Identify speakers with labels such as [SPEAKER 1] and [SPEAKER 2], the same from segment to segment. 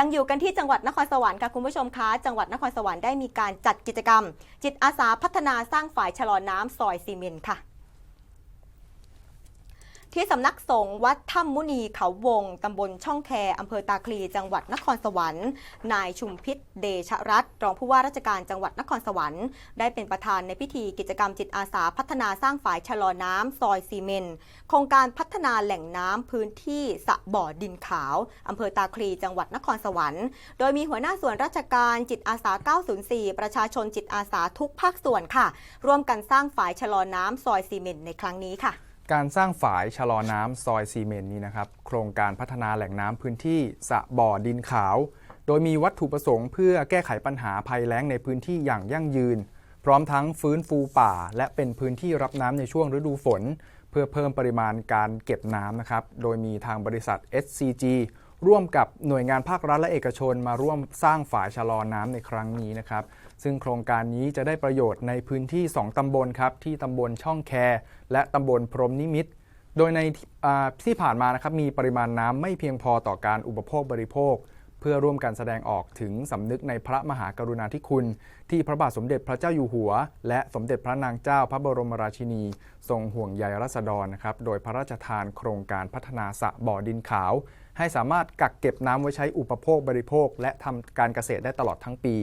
[SPEAKER 1] ยังอยู่กันที่จังหวัดนครสวรรค์ค่ะคุณผู้ชมคะจังหวัดนครสวรรค์ได้มีการจัดกิจกรรม จิตอาสาพัฒนาสร้างฝ่ายชะลอน้ำซอยซีเมนต์ค่ะ ที่สำนักสงฆ์วัดถ้ำมุนีเขาวงตำบลช่องแคอำเภอตาคลีจังหวัดนครสวรรค์ นายชุมพิษเดชรัตน์รองผู้ว่าราชการจังหวัดนครสวรรค์ ได้เป็นประธานในพิธีกิจกรรมจิตอาสาพัฒนาสร้างฝ่ายชะลอน้ำซอยซีเมนโครงการพัฒนาแหล่งน้ำพื้นที่สะบ่อดินขาวอำเภอตาคลีจังหวัดนครสวรรค์ โดยมีหัวหน้าส่วนราชการจิตอาสา 904 ประชาชนจิตอาสาทุกภาคส่วนค่ะ ร่วมกันสร้างฝ่ายชะลอน้ำซอยซีเมนในครั้งนี้ค่ะ
[SPEAKER 2] การสร้างฝายชะลอน้ำซอยซีเมนต์นี้นะครับ โครงการพัฒนาแหล่งน้ำพื้นที่สะบ่อดินขาว โดยมีวัตถุประสงค์เพื่อแก้ไขปัญหาภัยแล้งในพื้นที่อย่างยั่งยืน พร้อมทั้งฟื้นฟูป่า และเป็นพื้นที่รับน้ำในช่วงฤดูฝน เพื่อเพิ่มปริมาณการเก็บน้ำนะครับ โดยมีทางบริษัท SCG ร่วมกับหน่วยงานภาครัฐและเอกชน มาร่วมสร้างฝายชะลอน้ำในครั้งนี้นะครับ ซึ่งโครงการนี้จะได้ประโยชน์ในพื้นที่ 2ตำบลครับ ที่ตำบลช่องแค และตำบลพรหมนิมิต โดยในที่ผ่านมานะครับมีปริมาณน้ำไม่เพียงพอต่อการอุปโภคบริโภค เพื่อร่วมกันแสดงออกถึงสำนึกในพระมหากรุณาธิคุณ ที่พระบาทสมเด็จพระเจ้าอยู่หัว และสมเด็จพระนางเจ้าพระบรมราชินี ทรงห่วงใยรัษฎรนะครับโดยพระราชทานโครงการพัฒนาสระบ่อดินขาว ให้สามารถกักเก็บน้ำไว้ใช้อุปโภคบริโภค และทำการเกษตรได้ตลอดทั้งปี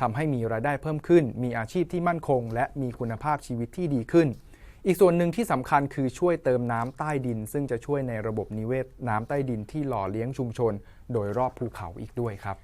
[SPEAKER 2] ทำให้มีรายได้เพิ่มขึ้น มีอาชีพที่มั่นคง และมีคุณภาพชีวิตที่ดีขึ้น อีกส่วนหนึ่งที่สำคัญคือช่วยเติมน้ำใต้ดิน ซึ่งจะช่วยในระบบนิเวศน้ำใต้ดินที่หล่อเลี้ยงชุมชน โดยรอบภูเขาอีกด้วยครับ